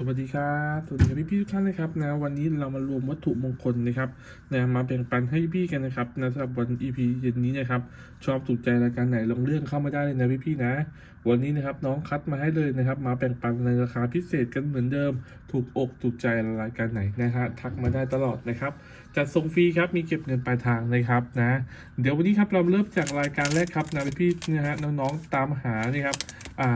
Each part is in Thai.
สวัสดีครับสวัสดีครับพี่พี่ๆทุกท่านนะครับนะวันนี้เรามารวมวัตถุมงคลนะครับนะมาแบ่งปันให้พี่กันนะครับนะสำหรับวัน EP เย็นนี้นะครับชอบถูกใจรายการไหนลองเรื่องเข้ามาได้เลยนะพี่พี่ๆนะ วันนี้นะครับน้องคัดมาให้เลยนะครับ มาแบ่งปันในราคาพิเศษกันเหมือนเดิม ถูกอกถูกใจรายการไหนนะฮะทักมาได้ตลอดนะครับจัดส่งฟรีครับมีเก็บเงินปลายทางนะครับนะ เดี๋ยววันนี้ครับเราเริ่มจากรายการแรกครับนะพี่ๆนะฮะน้องๆตามหานี่ครับ อ่า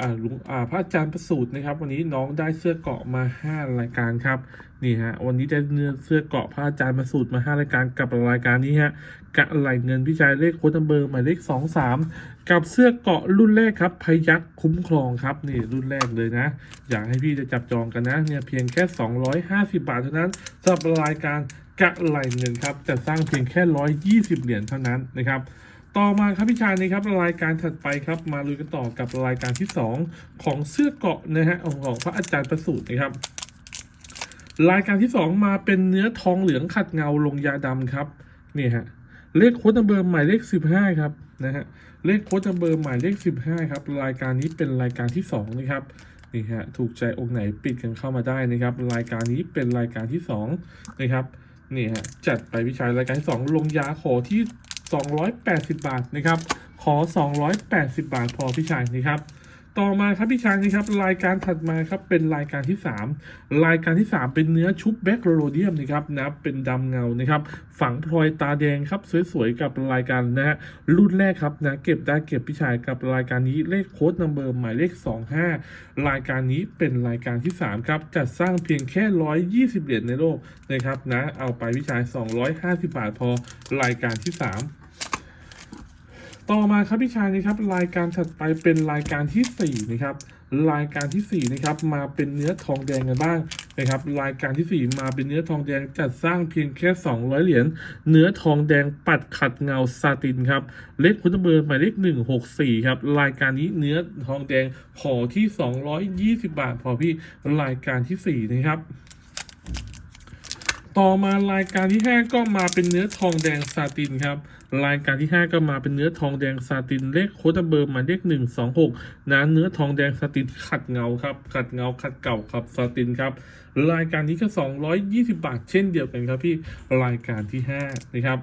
อ่าลุงอ่าพระอาจารย์ประสูตรนะครับ วันนี้น้องได้เสื้อเกาะมา 5 รายการครับนี่ฮะวันนี้ได้เนื้อเสื้อเกาะพระอาจารย์ประสูตรมา 5 รายการกับรายการนี้ฮะกะไหลเงินพี่ชายเลขโค้ดนัมเบอร์หมายเลข 2 3 กับเสื้อเกาะรุ่นแรกครับพยักคุ้มครองครับนี่รุ่นแรกเลยนะ อยากให้พี่จะจับจองกันนะเนี่ยเพียงแค่ 250 บาทเท่านั้นสำหรับรายการกะไหลเงินครับจะสร้างเพียงแค่ 120 เหรียญเท่านั้นนะครับ ต่อมาครับพี่ชายนะครับรายการถัดไปครับมาลุยกันต่อกับรายการที่ 2 ของเสื้อเกาะนะฮะของของพระอาจารย์ประสูตรนะครับ รายการที่ 2 มาเป็นเนื้อทองเหลืองขัดเงาลงยาดำครับนี่ฮะเลขโค้ดนัมเบอร์หมายเลข 15 ครับนะฮะเลขโค้ดนัมเบอร์หมายเลข 15 ครับ รายการนี้เป็นรายการที่ 2 นะครับนี่ฮะถูกใจองค์ไหนปิดกันเข้ามาได้นะครับ รายการนี้เป็นรายการที่ 2 นะครับนี่ฮะจัดไปพี่ชายรายการที่ 2 ลงยาขอที่ 280 บาทนะครับ ขอ 280 บาทพอพี่ชายนะครับ ต่อมาครับพี่ชายนะครับรายการถัดมาครับเป็นรายการที่ 3 รายการที่ 3 เป็นเนื้อชุบแบ็กโรเดียมนะครับนะเป็นดำเงานะครับฝังพลอยตาแดงครับสวยๆกับรายการนะฮะรุ่นแรกครับนะเก็บได้เก็บพี่ชายกับรายการนี้เลขโค้ดนัมเบอร์หมายเลข 25 รายการนี้เป็นรายการที่ 3 ครับ จัดสร้างเพียงแค่ 120 เหรียญในโลกนะครับนะเอาไปพี่ชาย 250 บาทพอรายการที่ 3 ต่อมาครับพี่ชายนะครับรายการถัดไปเป็นรายการที่สี่นะครับรายการที่สี่นะครับมาเป็นเนื้อทองแดงกันบ้างนะครับรายการที่สี่มาเป็นเนื้อทองแดงจัดสร้างเพียงแค่ 200 เหรียญเนื้อทองแดงปัดขัดเงาซาตินครับเลขพุทธเบอร์หมายเลข164ครับรายการนี้เนื้อทองแดงขอที่ 220 บาท พอพี่รายการที่สี่นะครับ ต่อมารายการที่ 5 ก็มาเป็นเนื้อทองแดงซาตินครับ รายการที่ 5 ก็มาเป็นเนื้อทองแดงซาตินเลขโค้ดเบอร์หมายเลข126นะเนื้อทองแดงซาตินขัดเงาครับ ขัดเงาขัดเก่าครับซาตินครับ รายการนี้ก็ 220 บาทเช่นเดียวกันครับพี่ รายการที่ 5 นะครับ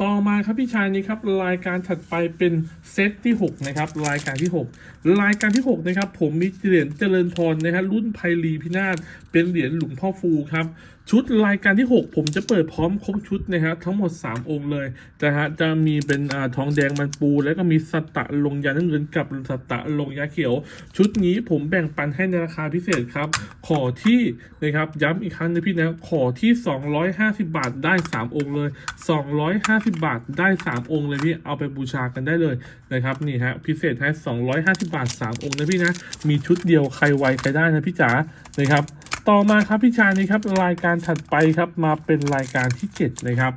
ต่อมาครับพี่ชายนี่ครับรายการถัดไปเป็นเซตที่ 6 นะครับ รายการที่ 6 รายการที่ 6 นะครับ ผมมีเหรียญเจริญพรนะฮะรุ่นไพลีพินาศเป็นเหรียญหลวงพ่อฟูครับ ชุดรายการที่ 6 ผมจะเปิดพร้อมครบชุดนะฮะทั้งหมด 3 องค์เลยนะฮะจะมีเป็นอ่าทองแดงมันปู แล้วก็มีสตะลงยาน้ำเงินกับสตะลงยาเขียว ชุดนี้ผมแบ่งปันให้ในราคาพิเศษครับ ขอที่นะครับย้ำอีกครั้งนะพี่นะขอที่ 250 บาทได้ 3 องค์เลย 250 บาทได้ 3 องค์เลยพี่เอาไปบูชากันได้เลยนะครับนี่ฮะพิเศษให้250 บาท 3 องค์นะพี่นะมีชุดเดียวใครไวใครได้นะพี่จ๋านะครับ ต่อมาครับพี่ชายนี่ครับรายการถัดไปครับมาเป็นรายการที่7นะครับ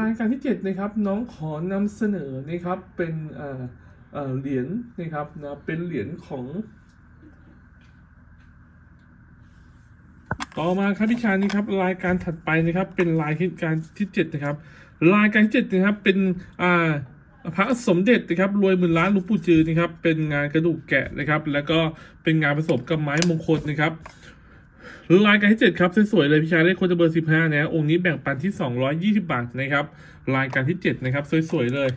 รายการที่7นะครับน้องขอนำเสนอนะครับเป็นเอ่อเหรียญนะครับนะเป็นเหรียญของ ต่อมาครับพี่ชายนี่ครับรายการถัดไปนะครับเป็นรายการที่เจ็ดนะครับรายการที่เจ็ดนะครับเป็นอ่า พระสมเด็จนะครับรวยหมื่นล้านหลวงปู่จือนะครับเป็นงานกระดูกแกะนะครับ แล้วก็เป็นงานผสมกับไม้มงคลนะครับ รายการที่ 7 ครับ สวยๆเลยพี่ชายได้คนจะเบอร์ 15 นะองค์นี้แบ่งปันที่ 220 บาทนะครับรายการที่ 7 นะครับ สวยๆเลย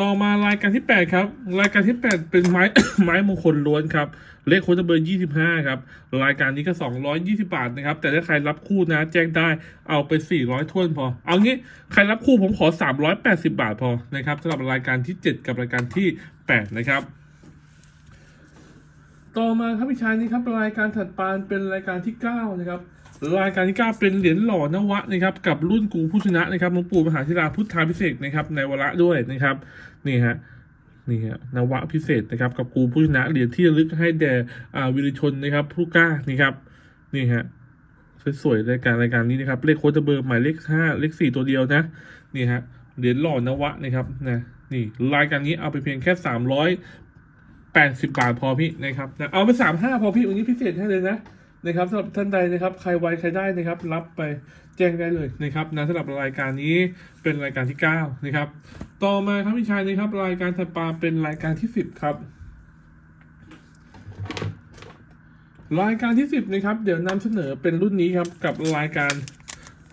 ต่อมารายการที่ 8 ครับรายการที่ 8 เป็นไม้ ไม้มงคลล้วนครับเลขโคนจะเบอร์ 25 ครับ รายการนี้ก็ 220 บาทนะครับ แต่ถ้าใครรับคู่นะ แจ้งได้เอาไป 400ท้วนพอ เอางี้ใครรับคู่ผมขอ 380 บาทพอนะครับสำหรับรายการที่ 7 กับรายการที่ 8 นะครับ ต่อมาครับพี่ชายนี่ครับรายการถัดไปเป็นรายการที่9นะครับรายการที่9เป็นเหรียญหล่อนวะนะครับกับรุ่นกูผู้ชนะนะครับหลวงปู่มหาธิราพุทธาพิเศษนะครับในวาระด้วยนะครับนี่ฮะนี่ฮะนวะพิเศษนะครับกับกูผู้ชนะเหรียญที่ระลึกให้แด่อ่าวิริชนนะครับผู้กล้านี่ครับนี่ฮะสวยๆรายการรายการนี้นะครับเลขโค้ดเบอร์หมายเลขห้าเลขสี่ตัวเดียวนะนี่ฮะเหรียญหล่อนวะนะครับนะนี่รายการนี้เอาไปเพียงแค่สามร้อย แปดสิบบาทพอพี่นะครับเอาไปสามห้าพอพี่วันนี้พิเศษให้เลยนะนะครับสำหรับท่านใดนะครับใครไวใครได้นะครับ รับไปแจ้งได้เลยนะครับนะสำหรับรายการนี้เป็นรายการที่เก้านะครับต่อมาครับพี่ชายนะครับ รายการถัดมาเป็นรายการที่สิบครับ รายการที่ 10นะครับเดี๋ยวนำเสนอเป็นรุ่นนี้ครับกับรายการ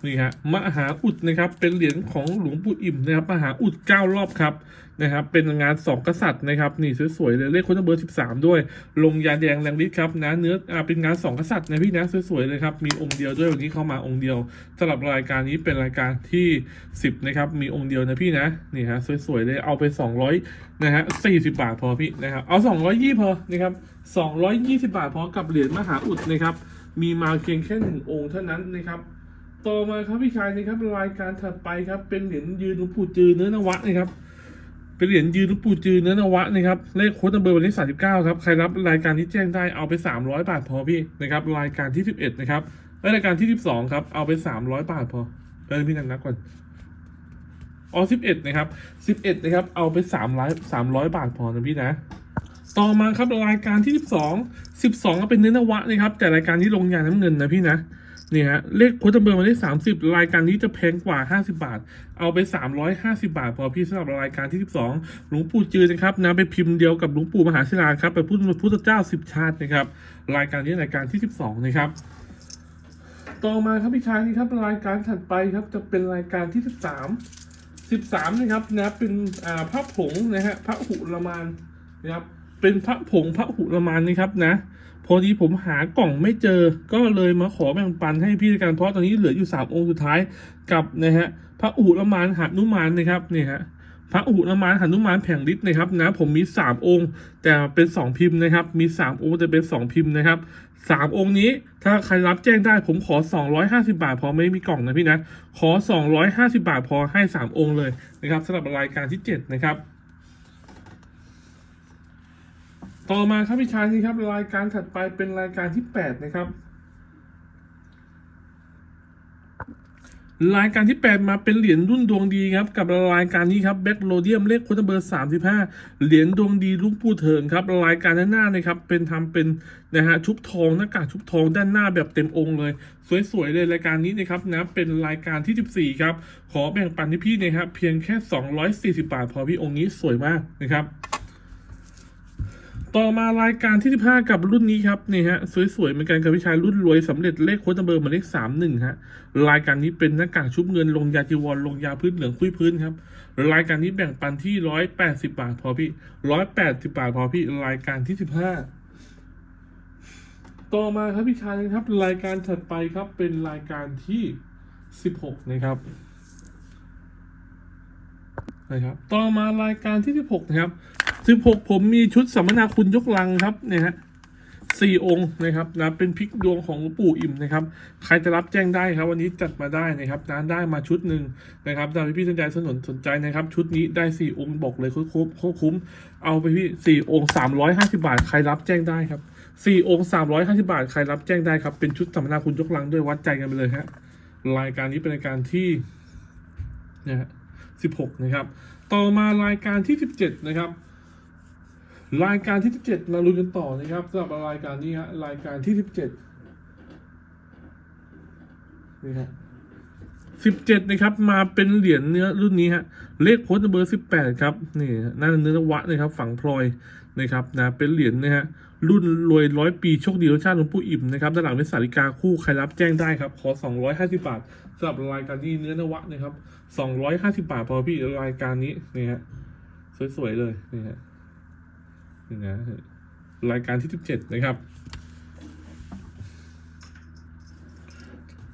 นี่ฮะมหาอุดนะครับเป็นเหรียญของหลวงปู่อิ่มนะครับมหาอุด9รอบครับนะครับเป็นงานสองกษัตริย์นะครับนี่สวยๆเลยเลขโค้ดเบอร์13ด้วย ลงยาแดงแรงฤทธิ์ครับนะเนื้ออ่าเป็นงานสองกษัตริย์นะพี่นะสวยๆเลยครับมีองค์เดียวด้วยวันนี้เข้ามาองค์เดียวสำหรับรายการนี้เป็นรายการที่10นะครับมีองค์เดียวนะพี่นะนี่ฮะสวยๆเลยเอาไป200นะฮะ40บบาทพอพี่นะครับเอา220พอนะครับ220บาทพอกับเหรียญมหาอุดนะครับมีมาเพียงแค่หนึ่งองค์เท่านั้นนะครับ ต่อมาครับพี่ชายนะครับรายการถัดไปครับ เป็นเหรียญยืนหลวงปู่จือเนื้อนวะนะครับ เป็นเหรียญยืนหลวงปู่จือเนื้อนวะนะครับเลขโค้ดนัมเบอร์วันที่39ครับใครรับรายการที่แจ้งได้เอาไป300บาทพอพี่นะครับรายการที่11นะครับและรายการที่12ครับเอาไป300บาทพอแล้วพี่นันนับก่อนอ๋อ11นะครับ11นะครับเอาไป300 300บาทพอนะพี่นะต่อมาครับรายการที่12 12ก็เป็นเนื้อนวะนะครับ แต่รายการนี้ลงยาน้ำเงินนะพี่นะ เนี่ฮะเลขโค้ดเบอร์มาได้30รายการนี้จะแพงกว่า50บาท เอาไป350บาท พอพี่สำหรับรายการที่12หลวงปู่จือนะครับนะไปพิมพ์เดียวกับหลวงปู่มหาศิลาครับไปพูดพุทธเจ้า10ชาตินะครับรายการนี้รายการที่12นะครับต่อมาครับพี่ชายนี่ครับรายการถัดไปครับจะเป็นรายการที่13 13นะครับนะเป็นอ่าพระผงนะฮะพระหุรมานนะครับเป็นพระผงพระหุรมานนะครับนะ พอดีผมหากล่องไม่เจอ ก็เลยมาขอแบ่งปันให้พี่ในการเพราะตอนนี้เหลืออยู่สามองค์สุดท้ายกับนะฮะพระอุรมานหนุมานนะครับนี่ฮะพระอุรมานหนุมานแผงฤทธิ์นะครับนะผมมีสามองค์ แต่เป็นสองพิมพ์นะครับ มีสามองค์แต่เป็นสองพิมพ์นะครับสามองค์นี้ถ้าใครรับแจ้งได้ผมขอ 250 บาท พอไม่มีกล่องนะพี่นะขอ 250 บาทพอให้ 3 องค์เลยนะครับสำหรับรายการที่ 7 นะครับ ต่อมาครับพี่ชายนี่ครับรายการถัดไปเป็นรายการที่8นะครับ รายการที่8มาเป็นเหรียญรุ่นดวงดีครับ กับรายการนี้ครับแบ็กโลเดียมเลขโค้ดเบอร์35เหรียญดวงดีลูกผู้เถิงครับรายการด้านหน้านะครับเป็นทำเป็นนะฮะชุบทองหน้ากากชุบทองด้านหน้าแบบเต็มองค์เลย สวยๆเลยรายการนี้นะครับนะเป็นรายการที่14ครับขอแบ่งปันให้พี่นะครับเพียงแค่240บาท พอพี่องค์นี้สวยมากนะครับ ต่อมารายการที่ 15 กับรุ่นนี้ครับนี่ฮะสวยๆเหมือนกันกับพี่ชายรุ่นรวยสำเร็จเลขโค้ดเบอร์หมายเลข31ฮะรายการนี้เป็นหน้ากากชุบเงินลงยาจีวรลงยาพื้นเหลืองคุยพื้นครับรายการนี้แบ่งปันที่180บาทพอพี่180บาทพอพี่รายการที่15ต่อมาครับพี่ชายนะครับ รายการถัดไปครับเป็นรายการที่16นะครับนะครับต่อมารายการที่ 16 นะครับ 16ผมมีชุดสัมมนาคุณยกลังครับเนี่ยฮะสี่องค์นะครับนะเป็นพริกดวงของปู่อิ่มนะครับ ใครจะรับแจ้งได้ครับ วันนี้จัดมาได้นะครับนะได้มาชุดหนึ่งนะครับตามที่พี่สนใจสนนสนใจนะครับ ชุดนี้ได้สี่องค์บอกเลยคุ้มคุ้มคุ้มเอาไปพี่สี่องค์สามร้อยห้าสิบาท ใครรับแจ้งได้ครับสี่องค์สามร้อยห้าสิบาท ใครรับแจ้งได้ครับ เป็นชุดสัมมนาคุณยกลังด้วยวัดใจกันไปเลยฮะรายการนี้เป็นรายการที่นะฮะสิบหกนะครับ ต่อมารายการที่สิบเจ็ดนะครับ รายการที่ 17 มาลุ้นกันต่อนะครับสำหรับรายการนี้ฮะรายการที่ 17 นี่ฮะ17 นะครับ มาเป็นเหรียญเนื้อรุ่นนี้ฮะเลขโค้ดเบอร์ 18 ครับนี่นั่นเนื้อวะนะครับ ฝังพลอยนะครับนะเป็นเหรียญนะฮะรุ่นรวยร้อยปีโชคดีรสชาติหลวงปู่อิ่มนะครับด้านหลังเป็นสาริกาคู่ใครรับแจ้งได้ครับ ขอ 250 บาทสำหรับรายการนี้เนื้อนวะนะครับ 250 บาทพอพี่รายการนี้นี่ฮะสวยๆเลยนี่ฮะ นะรายการที่ 17 นะครับ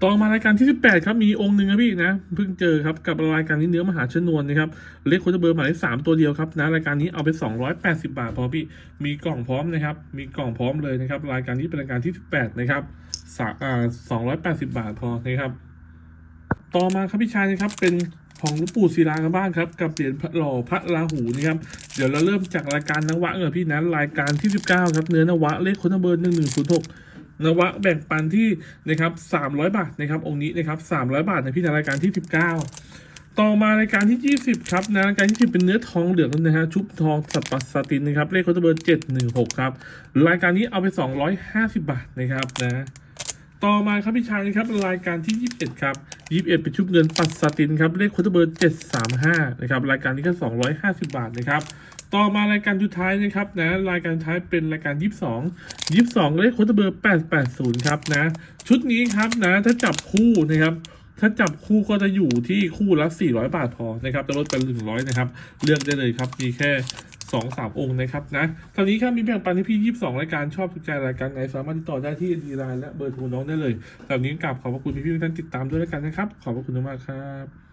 ต่อมารายการที่ 18 ครับ มีองค์หนึ่งครับพี่นะเพิ่งเจอครับกับรายการนี้เนื้อมหาชนวนนะครับเลขโค้ดเบอร์หมายเลขสามตัวเดียวครับนะรายการนี้เอาไป 280 บาทพอพี่มีกล่องพร้อมนะครับ มีกล่องพร้อมเลยนะครับ รายการนี้เป็นรายการที่ 18 นะครับสาอ่า280บาทพอนะครับ ต่อมาครับพี่ชายนะครับเป็น ของหลวงปู่ศิลากันบ้างครับกับเหรียญหล่อพระราหูนะครับ เดี๋ยวเราเริ่มจากรายการนวะเออพี่นะรายการที่ 19 ครับ เนื้อนวะเลขคนเบอร์1106นวะแบ่งปันที่นะครับ300บาทนะครับองค์นี้นะครับ300บาทนะพี่ในรายการที่19ต่อมารายการที่ 20 ครับนะรายการที่10เป็นเนื้อทองเหลืองนะฮะชุบทองสับปัสสตินนะครับเลขคนเบอร์716 ครับ รายการนี้เอาไป 250 บาทนะครับนะ ต่อมาครับพี่ชายนะครับรายการที่ 21 ครับ 21 เป็นชุบเงินปัสสตินครับเลขค้ดเบอร์ 735 นะครับรายการนี้ก็ 250 บาทนะครับต่อมารายการสุดท้ายนะครับนะรายการท้ายเป็นรายการ 22 22 เลขโค้ดเบอร์ 880 ครับนะชุดนี้ครับนะถ้าจับคู่นะครับถ้าจับคู่ก็จะอยู่ที่คู่ละ 400 บาทพอนะครับจะลดเป็น100 นะครับ เลือกได้เลยครับ มีแค่ 2 3องค์นะครับนะตอนนี้ครับมีแบ่งปันให้พี่ยี่สิบสองรายการชอบถูกใจรายการไหนสามารถติดต่อได้ที่ดีไลน์และเบอร์โทรน้องได้เลยแบบนี้กลับขอบพระคุณพี่พี่ท่านติดตามด้วยแล้วกันนะครับ ขอบพระคุณมากครับ